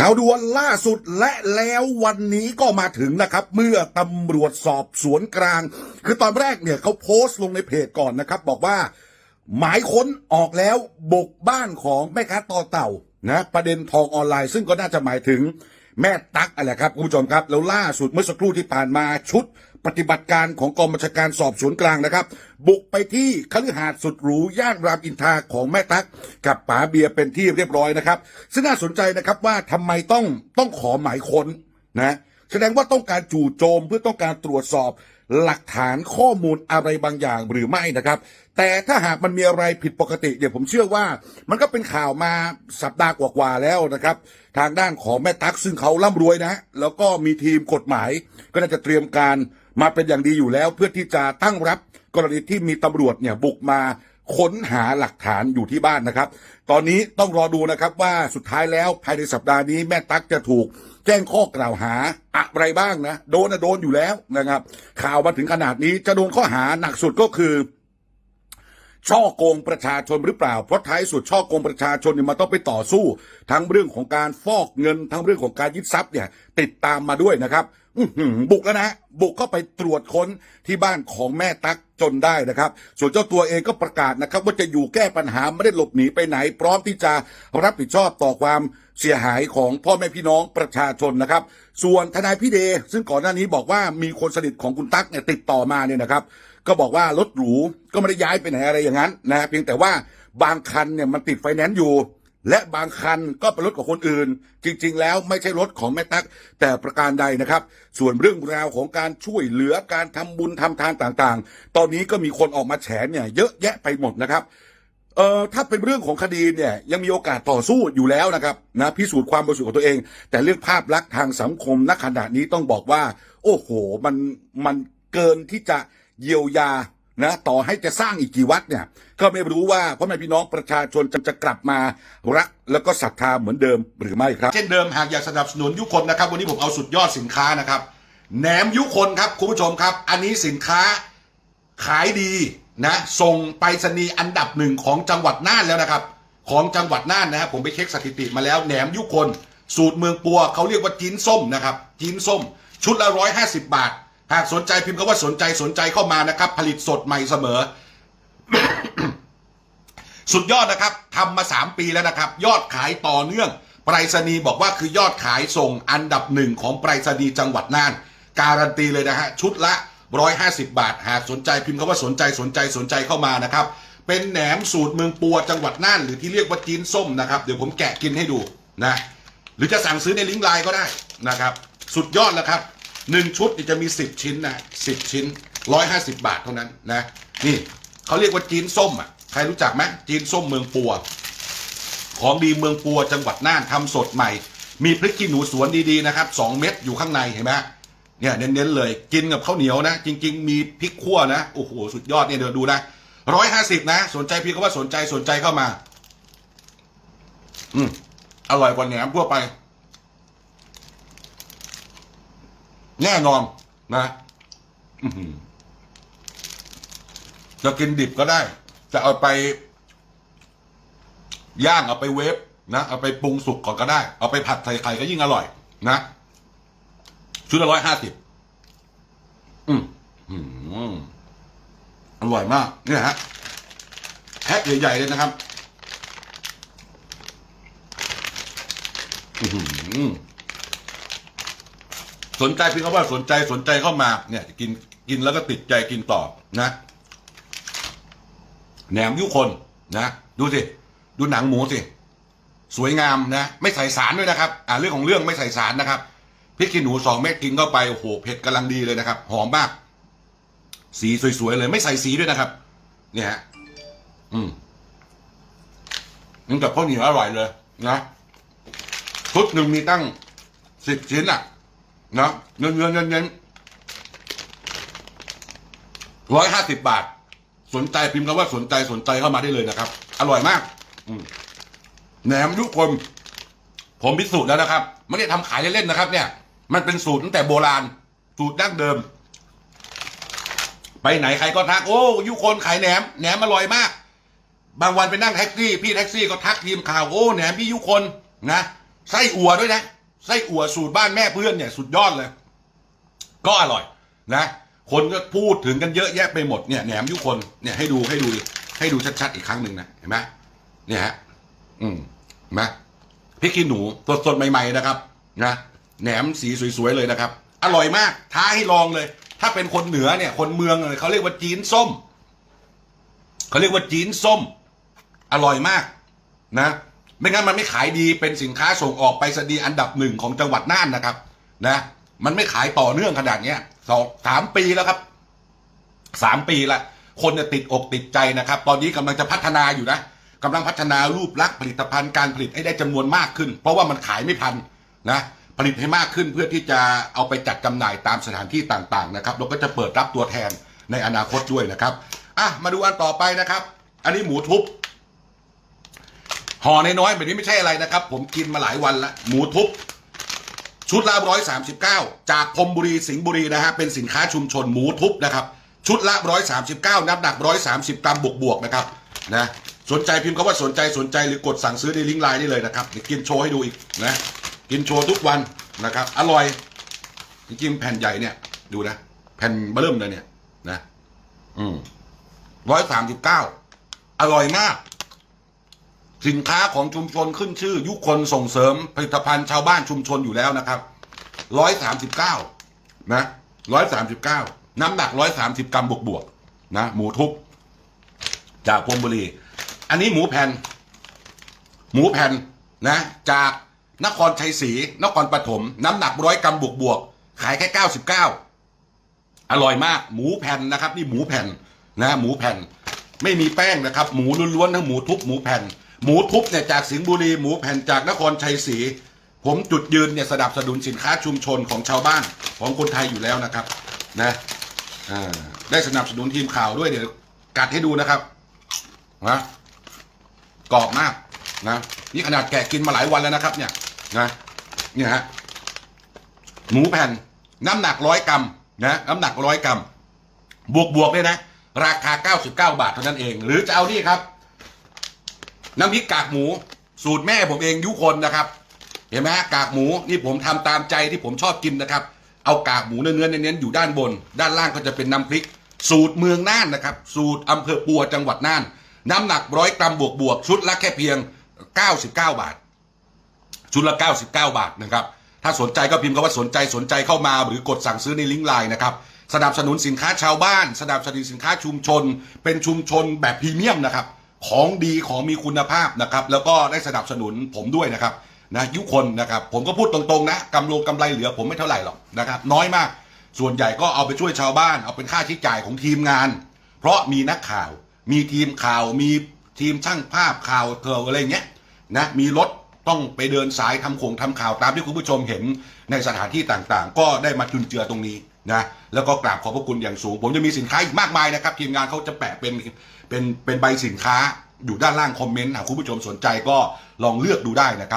ข่าวด่วนล่าสุดและแล้ววันนี้ก็มาถึงนะครับ เมื่อตำรวจสอบสวนกลาง คือตอนแรกเนี่ยเขาโพสต์ลงในเพจก่อนนะครับ บอกว่า หมายค้นออกแล้วบุกบ้านของแม่ค้าต่อเต่านะประเด็นทองออนไลน์ ซึ่งก็น่าจะหมายถึงแม่ตั๊กอะไรครับคุณผู้ชมครับ แล้วล่าสุดเมื่อสักครู่ที่ผ่านมาชุด ปฏิบัติการของกองบัญชาการสอบสวนกลางนะครับ บุกไปที่คฤหาสน์สุดหรูย่านรามอินทราของแม่ตักกับป๋าเบียร์เป็นที่เรียบร้อยนะครับ ซึ่งน่าสนใจนะครับว่าทำไมต้องต้องขอหมายค้นนะแสดงว่าต้องการจู่โจมเพื่อต้องการตรวจสอบ หลักฐานข้อมูลอะไรบางอย่างหรือไม่นะครับ แต่ถ้าหากมันมีอะไรผิดปกติเดี๋ยวผมเชื่อว่า มันก็เป็นข่าวมาสัปดาห์กว่าๆแล้วนะครับ ทางด้านของแม่ตั๊กซึ่งเขาร่ำรวยนะ แล้วก็มีทีมกฎหมาย ก็น่าจะเตรียมการมาเป็นอย่างดีอยู่แล้ว เพื่อที่จะตั้งรับกรณีที่มีตำรวจเนี่ยบุกมา ค้นหาหลักฐานอยู่ที่บ้านนะครับ ตอนนี้ต้องรอดูนะครับว่าสุดท้ายแล้วภายในสัปดาห์นี้แม่ตั๊กจะถูกแจ้งข้อกล่าวหาอะไรบ้างนะ โดนนะโดนอยู่แล้วนะครับ ข่าวมาถึงขนาดนี้จะโดนข้อหาหนักสุดก็คือช่อโกงประชาชนหรือเปล่า เพราะท้ายสุดช่อโกงประชาชนเนี่ยมันต้องไปต่อสู้ ทั้งเรื่องของการฟอกเงิน ทั้งเรื่องของการยึดทรัพย์เนี่ยติดตามมาด้วยนะครับบุกแล้วนะบุกเข้าไปตรวจค้นที่บ้านของแม่ตั๊กจนได้นะครับ ส่วนเจ้าตัวเองก็ประกาศนะครับ ว่าจะอยู่แก้ปัญหาไม่ได้หลบหนีไปไหน พร้อมที่จะรับผิดชอบต่อความเสียหายของพ่อแม่พี่น้องประชาชนนะครับ ส่วนทนายพี่เดซึ่งก่อนหน้านี้บอกว่ามีคนสนิทของคุณตั๊กเนี่ยติดต่อมาเนี่ยนะครับ ก็บอกว่ารถหรูก็ไม่ได้ย้ายไปไหนอะไรอย่างนั้นนะเพียงแต่ว่าบางคันเนี่ยมันติดไฟแนนซ์อยู่ และบางคันก็เป็นรถของคนอื่น จริง ๆ แล้วไม่ใช่รถของแม่ตั๊กแต่ประการใดนะครับ ส่วนเรื่องราวของการช่วยเหลือการทำบุญทำทานต่างๆ ตอนนี้ก็มีคนออกมาแฉเนี่ยเยอะแยะไปหมดนะครับเอ่อถ้าเป็นเรื่องของคดีเนี่ยยังมีโอกาสต่อสู้อยู่แล้วนะครับนะพิสูจน์ความบริสุทธิ์ของตัวเอง แต่เรื่องภาพลักษณ์ทางสังคมณขณะนี้ต้องบอกว่า โอ้โหมันมันเกินที่จะเยียวยา นะต่อให้จะสร้างอีกกี่วัดเนี่ย ก็ไม่รู้ว่าพ่อแม่พี่น้องประชาชนจะจะกลับมารักแล้วก็ศรัทธาเหมือนเดิมหรือไม่ครับ เช่นเดิมหากอยากสนับสนุนยุคนนะครับ วันนี้ผมเอาสุดยอดสินค้านะครับแหนมยุคนครับคุณผู้ชมครับ อันนี้สินค้าขายดีนะส่งไปรษณีย์อันดับหนึ่งของจังหวัดน่านแล้วนะครับ ของจังหวัดน่านนะครับผมไปเช็คสถิติมาแล้วแหนมยุคน สูตรเมืองปัวเขาเรียกว่าจีนส้มนะครับจีนส้ม ชุดละร้อยห้าสิบบาท หากสนใจพิมพ์คำว่าสนใจสนใจเข้ามานะครับ ผลิตสดใหม่เสมอ สุดยอดนะครับทำมา 3 ปีแล้วนะครับ ยอดขายต่อเนื่องไปรษณีย์บอกว่าคือยอดขายส่งอันดับหนึ่งของไปรษณีย์จังหวัดน่าน การันตีเลยนะฮะชุดละ 150 บาท หากสนใจพิมพ์คำว่าสนใจสนใจสนใจเข้ามานะครับ เป็นแหนมสูตรเมืองปัวจังหวัดน่าน หรือที่เรียกว่าจีนส้มนะครับ เดี๋ยวผมแกะกินให้ดูนะหรือจะสั่งซื้อในลิงก์ไลน์ก็ได้นะครับ สุดยอดแล้วครับ หนึ่งชุดนี่จะมี 10 ชิ้นนะ10 ชิ้น 150 บาทเท่านั้นนะนี่เขาเรียกว่าจีนส้มอะใครรู้จักไหมจีนส้มเมืองปัว ของดีเมืองปัวจังหวัดน่านทำสดใหม่ มีพริกขี้หนูสวนดีๆนะครับสองเม็ดอยู่ข้างในเห็นไหมเนี่ยเน้นๆเลยกินกับข้าวเหนียวนะ จริง ๆ มีพริกขั่วนะโอ้โหสุดยอดเนี่ยเดี๋ยวดูนะร้อยห้าสิบนะ สนใจพี่ก็ว่าสนใจสนใจเข้ามา อืมอร่อยกว่าแหนมทั่วไป แน่นอนนะจะกินดิบก็ได้ จะเอาไป ย่างเอาไปเวฟนะเอาไปปรุงสุกก่อนก็ได้ เอาไปผัดใส่ไข่ก็ยิ่งอร่อย นะชุดละร้อยห้าสิบอืมอร่อยมาก เนี่ยฮะแพ็คใหญ่ๆเลยนะครับ อื้อหือ สนใจพียงเขาว่าสนใจสนใจเข้ามาเนี่ยกินกินแล้วก็ติดใจกินต่อนะแหนมยุคนนะดูสิดูหนังหมูสิสวยงามนะ ไม่ใส่สารด้วยนะครับ อ่าเรื่องของเรื่องไม่ใส่สารนะครับพริกขี้หนูสองเม็ดกินเข้าไปโอ้โหเผ็ดกำลังดีเลยนะครับ หอมมาก สีสวยๆเลยไม่ใส่สีด้วยนะครับ เนี่ยฮะอืมนี่กับข้าวเหนียวอร่อยเลยนะชุดหนึ่งมีตั้งสิบชิ้นอะ นะเงินเงินเงินเงินร้อยห้าสิบบาท สนใจพิมพ์คำว่าสนใจสนใจเข้ามาได้เลยนะครับ อร่อยมากมแหนมทุกคน ผมพิสูจน์แล้วนะครับไม่ได้ทำขายเล่นๆนะครับ เนี่ย มันเป็นสูตรตั้งแต่โบราณ สูตรดั้งเดิม ไปไหนใครก็ทัก โอ้ยุคนขายแหนมแหนมอร่อยมาก บางวันไปนั่งแท็กซี่ พี่แท็กซี่ก็ทักทีมข่าวโอ้แหนมพี่ยุคนนะไส้อั่วด้วยนะ ไส้อั่วสูตรบ้านแม่เพื่อนเนี่ยสุดยอดเลย ก็อร่อยนะ คนก็พูดถึงกันเยอะแยะไปหมดเนี่ยแหนมยุคนเนี่ยให้ดูให้ดูให้ดูชัดๆอีกครั้งหนึ่งนะเห็นไหมเนี่ยฮะอืมเห็นไหมพริกขี้หนูสดๆใหม่ ๆนะครับนะแหนมสีสวยๆเลยนะครับ อร่อยมากท้าให้ลองเลย ถ้าเป็นคนเหนือเนี่ย คนเมืองเลยเขาเรียกว่าจีนส้มเขาเรียกว่าจีนส้ม อร่อยมากนะ ไม่งั้นมันไม่ขายดีเป็นสินค้าส่งออกไปสดีอันดับหนึ่งของจังหวัดน่านนะครับ นะ มันไม่ขายต่อเนื่องขนาดเนี้ยสองสามปีแล้วครับสามปีละคนเนี่ยติดอกติดใจนะครับ ตอนนี้กำลังจะพัฒนาอยู่นะกำลังพัฒนารูปลักษณ์ผลิตภัณฑ์การผลิตให้ได้จำนวนมากขึ้น เพราะว่ามันขายไม่พันนะผลิตให้มากขึ้นเพื่อที่จะเอาไปจัดจำหน่ายตามสถานที่ต่างๆนะครับแล้วก็จะเปิดรับตัวแทนในอนาคตด้วยนะครับอะมาดูอันต่อไปนะครับ อันนี้หมูทุบ ห่อน้อยๆแบบนี้ไม่ใช่อะไรนะครับ ผมกินมาหลายวันละหมูทุบชุดละร้อยสามสิบเก้าจากพรมบุรีสิงห์บุรีนะฮะเป็นสินค้าชุมชนหมูทุบนะครับ ชุดละร้อยสามสิบเก้าน้ำหนักร้อยสามสิบกรัมบวกบวกๆนะครับนะสนใจพิมพ์คำว่าสนใจสนใจหรือกดสั่งซื้อในลิงก์ไลน์ได้เลยนะครับเดี๋ยวกินโชว์ให้ดูอีกนะกินโชว์ทุกวันนะครับ อร่อยจริงๆแผ่นใหญ่เนี่ย ดูนะ แผ่นเบิ่มเลยเนี่ยนะ อืมร้อยสามสิบเก้าอร่อยมาก สินค้าของชุมชนขึ้นชื่อ ยุคนส่งเสริมผลิตภัณฑ์ชาวบ้านชุมชนอยู่แล้วนะครับร้อยสามสิบเก้านะร้อยสามสิบเก้าน้ำหนักร้อยสามสิบกรัมบวกบวกนะ หมูทุบจากพรมบุรี อันนี้หมูแผ่น หมูแผ่นนะ จากนครชัยศรีนครปฐมน้ำหนักร้อยกรัมบวกบวกขายแค่เก้าสิบเก้าอร่อยมาก หมูแผ่นนะครับ นี่หมูแผ่นนะ หมูแผ่น ไม่มีแป้งนะครับ หมูล้วนๆทั้งหมูทุบหมูแผ่น หมูทุบเนี่ยจากสิงห์บุรีหมูแผ่นจากนครชัยศรีผมจุดยืนเนี่ยสนับสนุนสินค้าชุมชนของชาวบ้านของคนไทยอยู่แล้วนะครับนะได้สนับสนุนทีมข่าวด้วยเดี๋ยวกัดให้ดูนะครับนะกรอบมากนะนี่ขนาดแกะกินมาหลายวันแล้วนะครับ เนี่ยนะเนี่ยฮะหมูแผ่นน้ำหนักร้อยกรัมนะน้ำหนักร้อยกรัมบวกบวกเนี่ยนะ ราคา 99 บาทเท่านั้นเอง หรือจะเอานี่ครับ น้ำพริกกากหมู สูตรแม่ผมเองยุคนนะครับ เห็นไหมฮะกากหมูนี่ผมทำตามใจที่ผมชอบกินนะครับ เอากากหมูเนื้อเน้นๆอยู่ด้านบน ด้านล่างก็จะเป็นน้ำพริก สูตรเมืองน่านนะครับ สูตรอำเภอปัวจังหวัดน่าน น้ำหนักร้อยกรัมบวกบวกๆชุดละแค่เพียง 99 บาท ชุดละ 99 บาทนะครับถ้าสนใจก็พิมพ์คำว่าสนใจสนใจเข้ามา หรือกดสั่งซื้อในลิงก์ไลน์นะครับสนับสนุนสินค้าชาวบ้าน สนับสนุนสินค้าชุมชน เป็นชุมชนแบบพรีเมียมนะครับ ของดีของมีคุณภาพนะครับ แล้วก็ได้สนับสนุนผมด้วยนะครับนะยุคนนะครับ ผมก็พูดตรงๆนะกำลงกำไรเหลือผมไม่เท่าไหร่หรอกนะครับ น้อยมาก ส่วนใหญ่ก็เอาไปช่วยชาวบ้าน เอาเป็นค่าใช้จ่ายของทีมงาน เพราะมีนักข่าว มีทีมข่าว มีทีมช่างภาพข่าวเธออะไรเงี้ยนะมีรถต้องไปเดินสายทำโขงทำข่าวตามที่คุณผู้ชมเห็นในสถานที่ต่างๆ ก็ได้มาจุนเจือตรงนี้ นะแล้วก็กราบขอบพระคุณอย่างสูง ผมจะมีสินค้าอีกมากมายนะครับทีมงานเขาจะแปะเป็นเป็นเป็นใบสินค้าอยู่ด้านล่างคอมเมนต์หากคุณผู้ชมสนใจก็ลองเลือกดูได้นะครับ